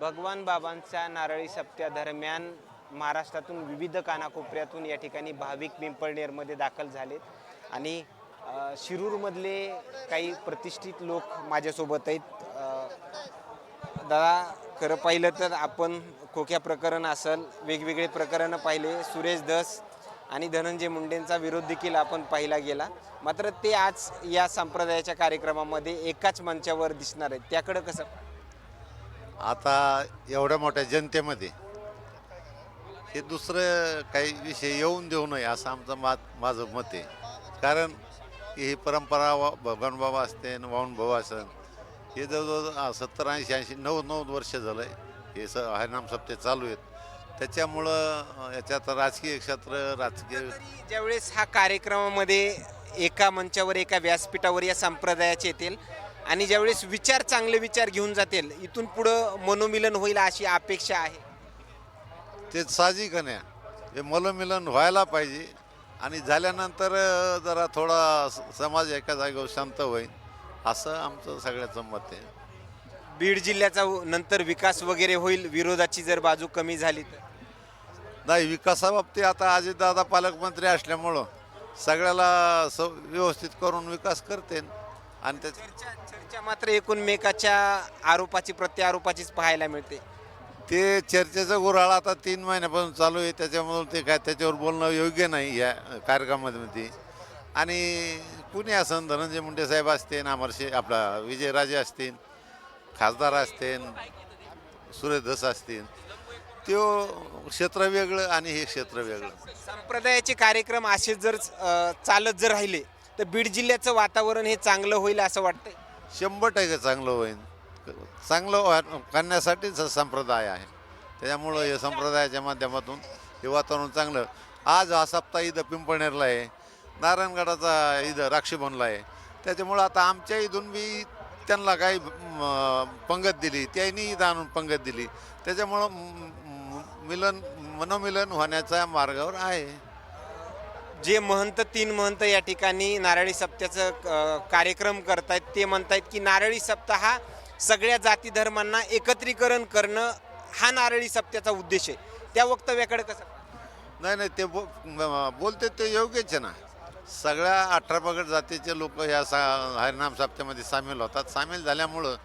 भगवान बाबांच्या नारळी सप्त्यादरम्यान महाराष्ट्रातून विविध कानाकोपऱ्यातून या ठिकाणी भाविक पिंपळनेरमध्ये दाखल झालेत. आणि शिरूरमधले काही प्रतिष्ठित लोक माझ्यासोबत आहेत. दादा खरं पाहिलं तर आपण खोक्या प्रकरण असेल वेगवेगळे प्रकरणं पाहिले सुरेश दस आणि धनंजय मुंडेंचा विरोध देखील आपण पाहिला गेला. मात्र ते आज या संप्रदायाच्या कार्यक्रमामध्ये एकाच मंचावर दिसणार आहेत. त्याकडं कसं? आता एवढ्या मोठ्या जनतेमध्ये हे दुसरं काही विषय येऊन देऊ नये असं आमचं मात माझं मत आहे. कारण ही परंपरा वा- भगवान बाबा असते वाहून भाऊ असेल हे जवळजवळ सत्तर ऐंशी ऐंशी नऊ नऊ वर्ष झालं आहे हे स हरिनाम सप्ते चालू आहेत. त्याच्यामुळं याच्यात राजकीय क्षेत्र राजकीय ज्यावेळेस हा कार्यक्रमामध्ये एका मंचावर एका व्यासपीठावर या संप्रदायाचे येतील आणि ज्यावेळेस विचार चांगले विचार घेऊन जातील इथून पुढं मनोमिलन होईल अशी अपेक्षा आहे. ते साहजिक नाही हे मलमिलन व्हायला पाहिजे आणि झाल्यानंतर अ, जरा थोडा स- समाज एका जागेवर शांत होईल असं आमचं सगळ्याचं मत आहे. बीड जिल्ह्याचा नंतर विकास वगैरे होईल विरोधाची जर बाजू कमी झाली तर? नाही विकासाबाबतीत आता अजितदादा पालकमंत्री असल्यामुळं सगळ्याला स व्यवस्थित करून विकास करते आणि त्याच्या चर्चा चर्चा मात्र एकूणमेकाच्या आरोपाची प्रत्यारोपाचीच पाहायला मिळते. ते चर्चेचं गुऱ्हाळ आता तीन महिन्यापासून चालू आहे. त्याच्यामुळे ते काय त्याच्यावर बोलणं योग्य नाही या कार्यक्रमामध्ये आणि कुणी असन धनंजय मुंडे साहेब असतील अमरशे आपला विजयराजे असतील खासदार असतील सुरेश धस असतील त्यो क्षेत्र वेगळं आणि हे क्षेत्र वेगळं. संप्रदायाचे कार्यक्रम असे जर चालत जर राहिले तर बीड जिल्ह्याचं वातावरण हे चांगलं होईल असं वाटतंय? शंभर टक्के चांगलं होईल. चांगलं व्हा- करण्यासाठीच हा संप्रदाय आहे. त्याच्यामुळं हे संप्रदायाच्या माध्यमातून हे वातावरण चांगलं. आज हा सप्ताह इथं पिंपळनेरला आहे. नारायणगडाचा इथं राक्षीबनला आहे. त्याच्यामुळं आता आमच्या इथून बी त्यांना काही म, पंगत दिली. त्यांनी इथं आणून पंगत दिली. त्याच्यामुळं म- म- मिलन मनोमिलन होण्याच्या मार्गावर आहे. जे महंत तीन महंत या ठिकाणी नारळी सप्त्याचं अ, कार्यक्रम करतायत ते म्हणतायत की नारळी सप्ताह हा सगळ्या जाती धर्मांना एकत्रीकरण करणं हा नारळी सप्त्याचा उद्देश आहे. त्या वक्तव्याकडे कसं? नाही नाही ते बो बोलते ते योग्यच आहे ना. सगळ्या अठरा पगड जातीचे लोक ह्या सा हरिनाम सप्त्यामध्ये सामील होतात. सामील झाल्यामुळं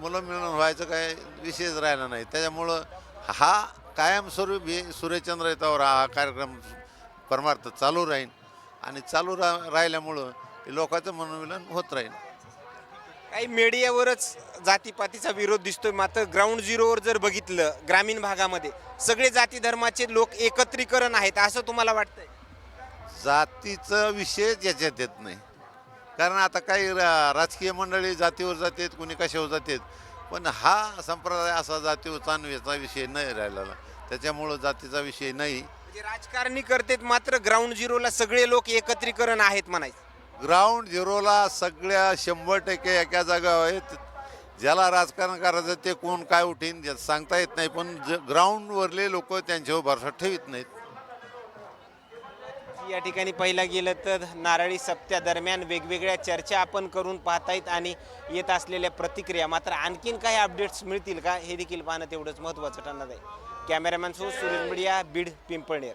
मुलं मिळून व्हायचं काय विशेष राहिला नाही. त्याच्यामुळं हा कायमस्वरूपी सूर्यचंद्र येतावर हा कार्यक्रम परमार्थ चालू राहील आणि चालू रा राहिल्यामुळं लोकांचं मनोमिलन होत राहील काही मीडियावरच जातीपातीचा विरोध दिसतोय. मात्र ग्राउंड झिरोवर जर बघितलं ग्रामीण भागामध्ये सगळे जाती धर्माचे लोक एकत्रीकरण आहेत असं तुम्हाला वाटतंय? जातीचं विषयच याच्यात येत नाही. कारण आता काही रा राजकीय मंडळी जातीवर जातात कोणी कशावर जातात पण हा संप्रदाय असा जातीवर चांदव्याचा विषय नाही राहिलेला. त्याच्यामुळं जातीचा विषय नाही. म्हणजे राजकारणी करतेत मात्र ग्राउंड झिरोला सगळे लोक एकत्रीकरण आहेत म्हणायचं. ग्राउंड झिरोला सगळ्या शंभर टक्के एका जागा आहेत. ज्याला राजकारण करायचं ते कोण काय उठीन ते सांगता येत नाही. पण ज ग्राउंडवरले लोक त्यांच्यावर भरसा ठेवीत नाहीत. या ठिकाणी पहिला गेलं तर नारळी सप्त्या दरम्यान वेगवेगळ्या चर्चा आपण करून पाहतायत आणि येत असलेल्या प्रतिक्रिया. मात्र आणखीन काही अपडेट्स मिळतील का हे देखील पाहणं तेवढंच महत्त्वाचं ठरणार आहे. कॅमेरामॅन सो सुरेश मीडिया बीड पिंपळनेर.